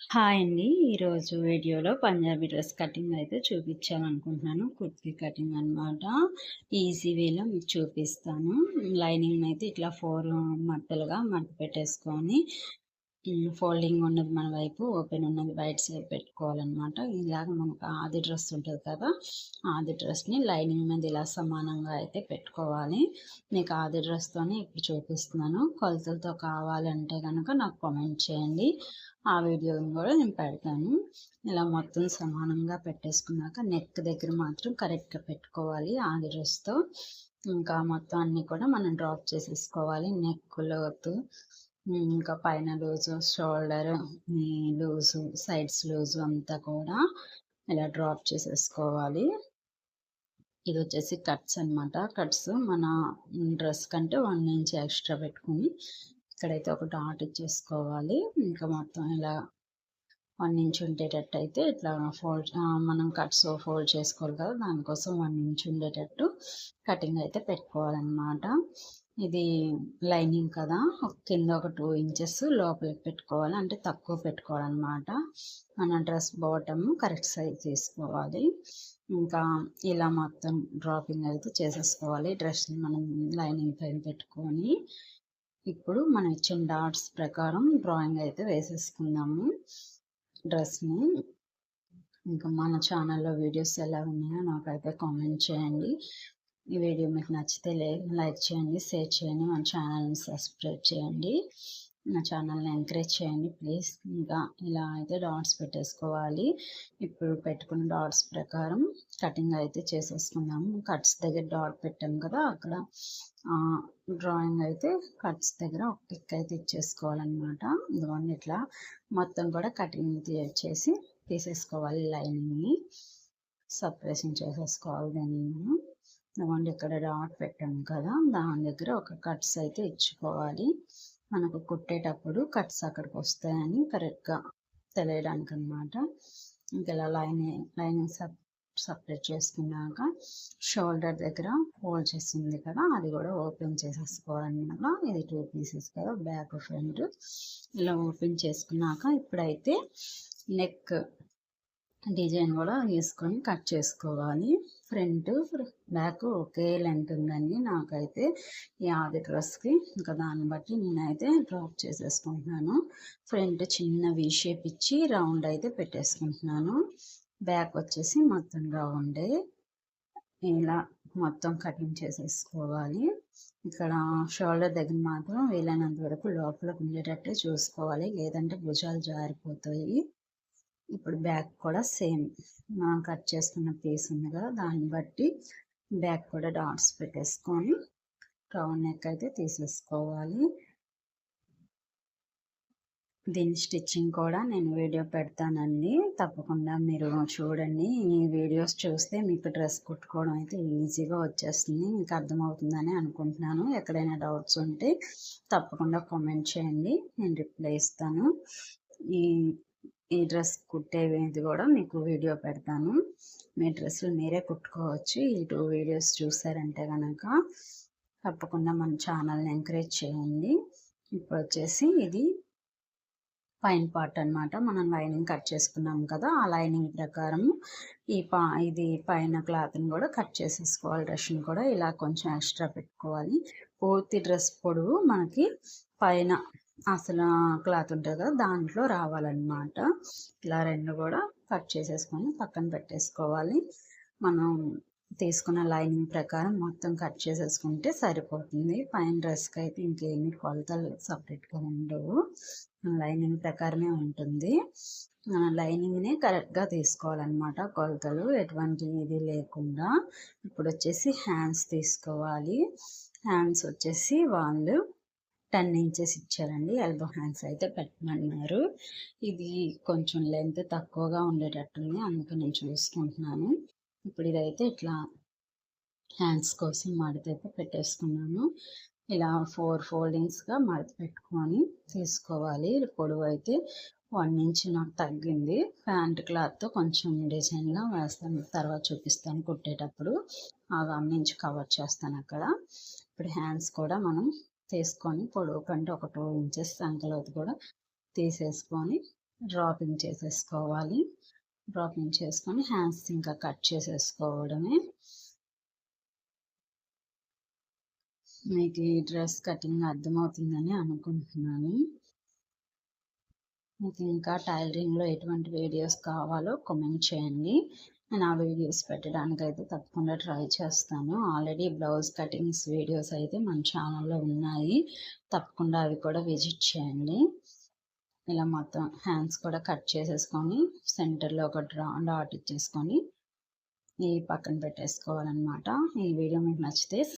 Hi అండి. ఈరోజు వీడియోలో పంజాబీ డ్రెస్ కటింగ్ అయితే చూపించాలనుకుంటున్నాను. కుర్తీ కటింగ్ అనమాట. ఈజీ వేలో మీకు చూపిస్తాను. లైనింగ్ అయితే ఇట్లా ఫోర్ మడతలుగా మడత పెట్టేసుకొని ఫోల్డింగ్ ఉన్నది మన వైపు, ఓపెన్ ఉన్నది బయట సైడ్ పెట్టుకోవాలన్నమాట ఇలాగ మనకు ఆది డ్రెస్ ఉంటుంది కదా! ఆది డ్రెస్‌ని లైనింగ్ మీద ఇలా సమానంగా అయితే పెట్టుకోవాలి. మీకు ఆది డ్రెస్‌తోనే ఇప్పుడు చూపిస్తున్నాను. కొలతలతో కావాలంటే కనుక నాకు కామెంట్ చేయండి. ఆ వీడియోని కూడా నేను పెడతాను. ఇలా మొత్తం సమానంగా పెట్టేసుకున్నాక నెక్ దగ్గర మాత్రం కరెక్ట్‌గా పెట్టుకోవాలి ఆది డ్రెస్‌తో. ఇంకా మొత్తం అన్నీ కూడా మనం డ్రాప్ చేసేసుకోవాలి. నెక్ లోతు, ఇంకా పైన loose, shoulder loose, sides loose అంతా కూడా ఇలా డ్రాప్ చేసేసుకోవాలి. ఇది వచ్చేసి కట్స్ అనమాట. కట్స్ మన డ్రెస్ కంటే వన్ ఇంచ్ ఎక్స్‌ట్రా పెట్టుకొని ఇక్కడైతే ఒక డాట్ ఇచ్చేసుకోవాలి. ఇంకా మొత్తం ఇలా వన్ ఇంచ్ ఉండేటట్టయితే ఇట్లా ఫోల్డ్ మనం కట్స్ ఫోల్డ్ చేసుకోవాలి కదా! దానికోసం వన్ ఇంచ్ ఉండేటట్టు కటింగ్ అయితే పెట్టుకోవాలన్నమాట ఇది లైనింగ్ కదా! కింద ఒక టూ ఇంచెస్ లోపలికి పెట్టుకోవాలి. అంటే తక్కువ పెట్టుకోవాలన్నమాట మన డ్రెస్ బాటమ్ కరెక్ట్ సైజ్ తీసుకోవాలి. ఇంకా ఇలా మొత్తం డ్రాపింగ్ అయితే చేసేసుకోవాలి. డ్రెస్‌ని మనం లైనింగ్ పైన పెట్టుకొని ఇప్పుడు మనం ఇచ్చిన డాట్స్ ప్రకారం డ్రాయింగ్ అయితే వేసేసుకుందాము డ్రెస్‌ని. ఇంకా మన ఛానల్‌లో వీడియోస్ ఎలా ఉన్నాయో నాకైతే కామెంట్ చేయండి. ఈ వీడియో మీకు నచ్చితే లైక్ చేయండి, షేర్ చేయండి. మన ఛానల్‌ని సబ్స్క్రైబ్ చేయండి. నా ఛానల్‌ని ఎంకరేజ్ చేయండి ప్లీజ్. ఇంకా ఇలా అయితే డాట్స్ పెట్టేసుకోవాలి. ఇప్పుడు పెట్టుకున్న డాట్స్ ప్రకారం కటింగ్ అయితే చేసేసుకుందాము. కట్స్ దగ్గర డాట్ పెట్టాం కదా! అక్కడ డ్రాయింగ్ అయితే కట్స్ దగ్గర ఒక టిక్ అయితే ఇచ్చేసుకోవాలన్నమాట ఇదిగోండి ఇట్లా మొత్తం కూడా కటింగ్ చేసి తీసేసుకోవాలి లైనింగ్‌ని. సపరేషన్ చేసేసుకోవాలి దాన్ని ఇవ్వండి ఇక్కడ డాట్ పెట్టాము కదా! దాని దగ్గర ఒక కట్స్ అయితే ఇచ్చుకోవాలి. మనకు కుట్టేటప్పుడు కట్స్ అక్కడికి వస్తాయని కరెక్ట్‌గా తెలియడానికనమాట. ఇంకా ఇలా లైనింగ్ లైనింగ్ సప్ సపరేట్ చేసుకున్నాక షోల్డర్ దగ్గర హోల్ చేసి ఉంది కదా! అది కూడా ఓపెన్ చేసేసుకోవాలన్నమాట ఇది టూ పీసెస్ కదా! బ్యాక్, ఫ్రంట్ ఇలా ఓపెన్ చేసుకున్నాక ఇప్పుడైతే నెక్ డిజైన్ కూడా వేసుకొని కట్ చేసుకోవాలి. ఫ్రంట్, బ్యాక్ ఒకే లెంత్ ఉందండి నాకైతే ఈ ఆది డ్రెస్‌కి. ఇంకా దాన్ని బట్టి నేనైతే డ్రాప్ చేసేసుకుంటున్నాను. ఫ్రంట్ చిన్న వీ షేప్ ఇచ్చి రౌండ్ అయితే పెట్టేసుకుంటున్నాను. బ్యాక్ వచ్చేసి మొత్తం రౌండే. ఇలా మొత్తం కటింగ్ చేసేసుకోవాలి. ఇక్కడ షోల్డర్ దగ్గర మాత్రం వీలైనంత వరకు లోపలికి ఉండేటట్టు చూసుకోవాలి. లేదంటే భుజాలు జారిపోతాయి. ఇప్పుడు బ్యాక్ కూడా సేమ్ మనం కట్ చేసుకున్న పీస్ ఉంది కదా! దాన్ని బట్టి బ్యాక్ కూడా డాట్స్ పెట్టేసుకొని రౌండ్ నెక్ అయితే తీసేసుకోవాలి. దీని స్టిచ్చింగ్ కూడా నేను వీడియో పెడతానండి. తప్పకుండా మీరు చూడండి. ఈ వీడియోస్ చూస్తే మీకు డ్రెస్ కుట్టుకోవడం అయితే ఈజీగా వచ్చేస్తుంది. మీకు అర్థమవుతుందని అనుకుంటున్నాను. ఎక్కడైనా డౌట్స్ ఉంటే తప్పకుండా కామెంట్ చేయండి. నేను రిప్లై ఇస్తాను. ఈ ఈ డ్రెస్ కుట్టేది కూడా మీకు వీడియో పెడతాను. మీ డ్రెస్సులు మీరే కుట్టుకోవచ్చు. ఈ టూ వీడియోస్ చూసారంటే కనుక తప్పకుండా మన ఛానల్‌ని ఎంకరేజ్ చేయండి. ఇప్పుడు వచ్చేసి ఇది పైన పార్ట్ అనమాట. మనం లైనింగ్ కట్ చేసుకున్నాం కదా! ఆ లైనింగ్ ప్రకారం ఈ పా ఇది పైన క్లాత్‌ని కూడా కట్ చేసేసుకోవాలి. డ్రెస్‌ని కూడా ఇలా కొంచెం ఎక్స్‌ట్రా పెట్టుకోవాలి. పూర్తి డ్రెస్ పొడవు మనకి పైన అసలు క్లాత్ ఉంటుంది కదా! దాంట్లో రావాలనమాట. ఇలా రెండు కూడా కట్ చేసేసుకొని పక్కన పెట్టేసుకోవాలి. మనం తీసుకున్న లైనింగ్ ప్రకారం మొత్తం కట్ చేసేసుకుంటే సరిపోతుంది. పైన డ్రెస్‌కైతే ఇంకేమి కొలతలు సపరేట్గా ఉండవు. లైనింగ్ ప్రకారమే ఉంటుంది. లైనింగ్‌నే కరెక్ట్‌గా తీసుకోవాలన్నమాట కొలతలు. ఎటువంటి ఇది లేకుండా. ఇప్పుడు వచ్చేసి హ్యాండ్స్ తీసుకోవాలి. హ్యాండ్స్ వచ్చేసి వాళ్ళు 10 ఇంచెస్ ఇచ్చారండి. ఎల్బో హ్యాండ్స్ అయితే పెట్టమన్నారు. ఇది కొంచెం లెంత్ తక్కువగా ఉండేటట్టుంది. అందుకే నేను చూసుకుంటున్నాను. ఇప్పుడు ఇదైతే ఇట్లా హ్యాండ్స్ కోసం మడతైతే పెట్టేసుకున్నాను. ఇలా ఫోర్ ఫోల్డింగ్స్‌గా మడత పెట్టుకొని తీసుకోవాలి. పొడవు అయితే వన్ ఇంచ్ నాకు తగ్గింది. ప్యాంట్ క్లాత్‌తో కొంచెం డిజైన్‌గా వేస్తాను. తర్వాత చూపిస్తాను కుట్టేటప్పుడు. ఆ వన్ ఇంచ్ కవర్ చేస్తాను అక్కడ. ఇప్పుడు హ్యాండ్స్ కూడా మనం తీసుకొని పొడవు కంటే ఒక టూ ఇంచెస్ సంకలోతు కూడా తీసేసుకొని డ్రాపింగ్ చేసేసుకోవాలి. డ్రాపింగ్ చేసుకొని హ్యాండ్స్ ఇంకా కట్ చేసేసుకోవడమే. మీకు ఈ డ్రెస్ కటింగ్ అర్థమవుతుందని అనుకుంటున్నాను. మీకు ఇంకా టైలరింగ్లో ఎటువంటి వీడియోస్ కావాలో కామెంట్ చేయండి. నేను ఆ వీడియోస్ పెట్టడానికి అయితే తప్పకుండా ట్రై చేస్తాను. ఆల్రెడీ బ్లౌజ్ కటింగ్స్ వీడియోస్ అయితే మన ఛానల్లో ఉన్నాయి. తప్పకుండా అవి కూడా విజిట్ చేయండి. ఇలా మొత్తం హ్యాండ్స్ కూడా కట్ చేసేసుకొని సెంటర్లో ఒక డ్రా డాట్ ఇచ్చేసుకొని ఈ పక్కన పెట్టేసుకోవాలన్నమాట. ఈ వీడియో మీకు నచ్చితే